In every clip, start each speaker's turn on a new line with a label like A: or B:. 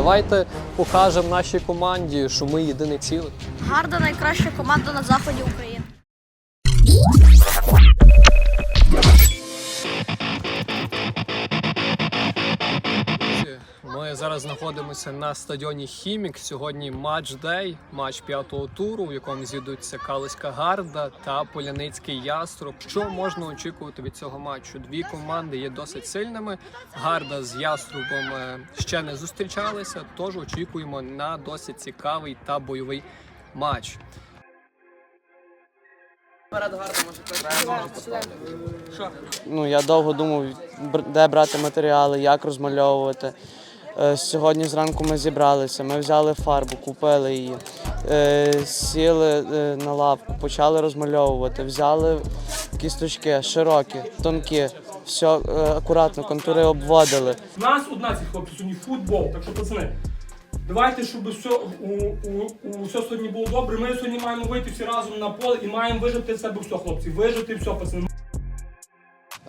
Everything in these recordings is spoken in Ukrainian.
A: Давайте покажемо нашій команді, що ми єдине ціле.
B: Гарда найкраща команда на заході України.
A: Зараз знаходимося на стадіоні Хімік. Сьогодні матч-дей, матч п'ятого туру, в якому з'їдуться Калиська Гарда та Поляницький Яструб. Що можна очікувати від цього матчу? Дві команди є досить сильними. Гарда з Яструбом е, ще не зустрічалися, тож очікуємо на досить цікавий та бойовий матч.
C: Ну, я довго думав, де брати матеріали, як розмальовувати. Е, Сьогодні зранку ми зібралися, ми взяли фарбу, купили її, е, сіли е, на лавку, почали розмальовувати, взяли кісточки широкі, тонкі, все акуратно, контури обводили.
D: У нас одна ці хлопці сьогодні футбол, так що пацани. Давайте, щоб все, у, у, у, все сьогодні було добре. Ми сьогодні маємо вийти всі разом на поле і маємо вижити з себе все, хлопці. Вижити все, пацани.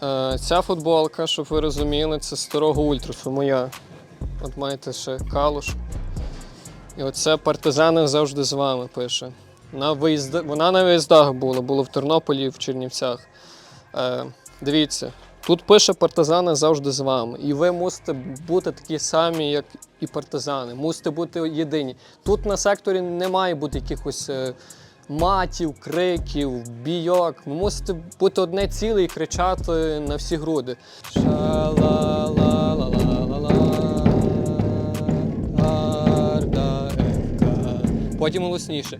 A: Е, Ця футболка, щоб ви розуміли, це старого ультрасу моя. От маєте ще калуш. І оце партизани завжди з вами пише. На виїзда... Вона на виїздах була, було в Тернополі в Чернівцях. Е, дивіться, тут пише партизани завжди з вами. І ви мусите бути такі самі, як і партизани. Мусите бути єдині. Тут на секторі не має бути якихось. е, матів, криків, бійок. Ви мусите бути одне ціле і кричати на всі груди. Ша-ла-ла-ла-ла-ла-ла. Потім голосніше.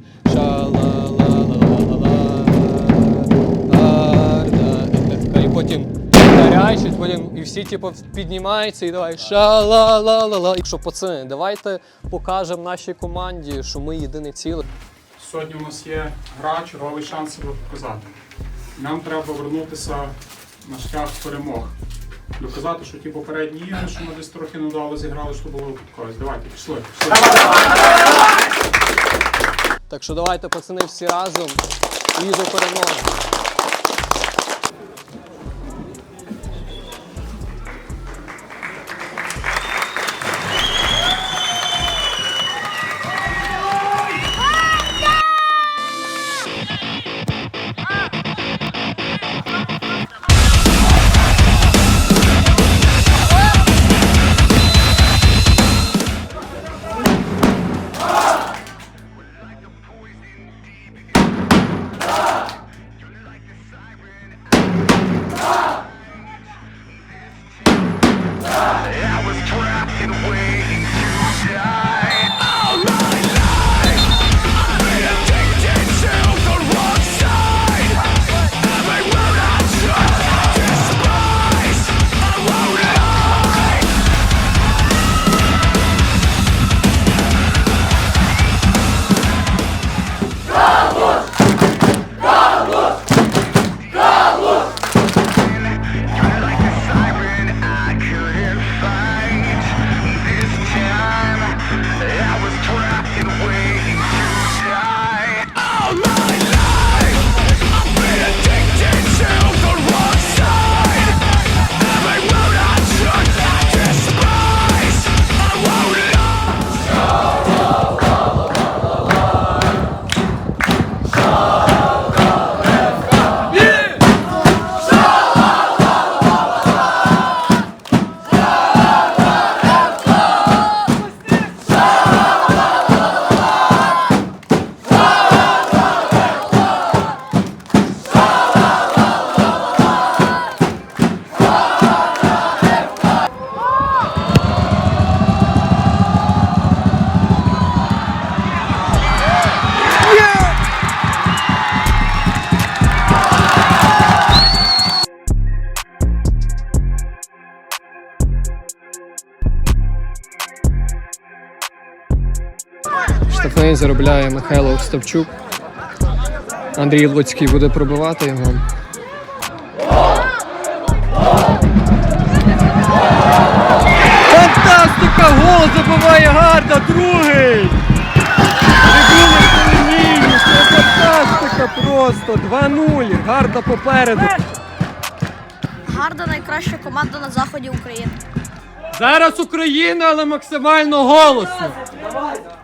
A: І потім гарячить, потім і всі типу, піднімаються і давай ша-ла-ла-ла-ла. І що, пацани, давайте покажемо нашій команді, що ми єдине ціле.
E: Сьогодні у нас є гра, черговий шанс себе показати. Нам треба повернутися на шлях перемог. Доказати, що ті попередні ігри, що ми десь трохи недовго зіграли, що було випадковість. Давайте, пішли. пішли.
A: Так що давайте, пацани, всі разом і до перемоги. Штрафний заробляє Михайло Остапчук. Андрій Луцький буде пробивати його. Фантастика! Гол забиває Гарда, другий! Фантастика просто! 2-0, Гарда попереду.
B: Гарда найкраща команда на заході України.
A: Зараз Україна, але максимально голосно.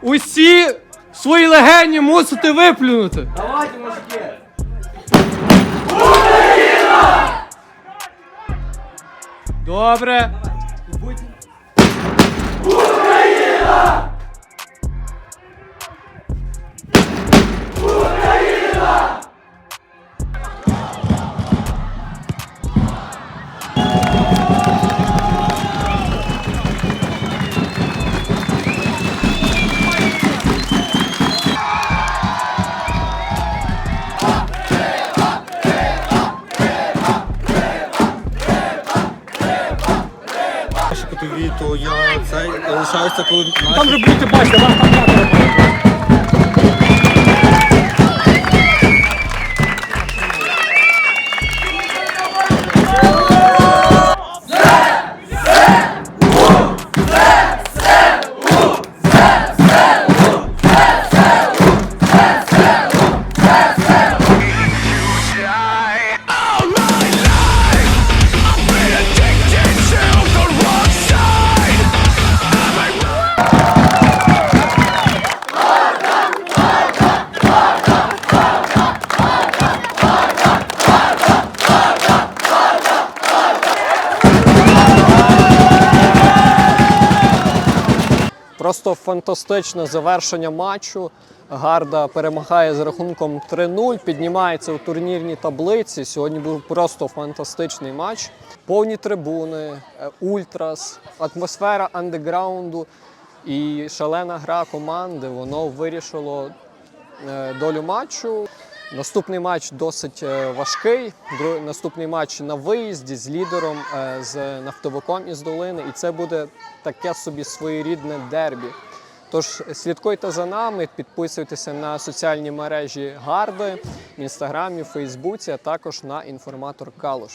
A: Усі свої легені мусите виплюнути.
C: Давайте, мужики!
A: Добре.
F: Перші кутові, то я цей лишаюся, коли
D: Там же будете бачити, вас там п'ятеро.
A: Просто фантастичне завершення матчу. Гарда перемагає з рахунком 3-0, піднімається у турнірній таблиці. Сьогодні був просто фантастичний матч. Повні трибуни, е, ультрас, атмосфера андеграунду і шалена гра команди. Воно вирішило е, долю матчу. Наступний матч досить е, важкий. Наступний матч на виїзді з лідером е, з нафтовиком із долини. І це буде таке собі своєрідне дербі. Тож слідкуйте за нами, підписуйтеся на соціальні мережі Гарди в інстаграмі, Фейсбуці, а також на інформатор Калуш.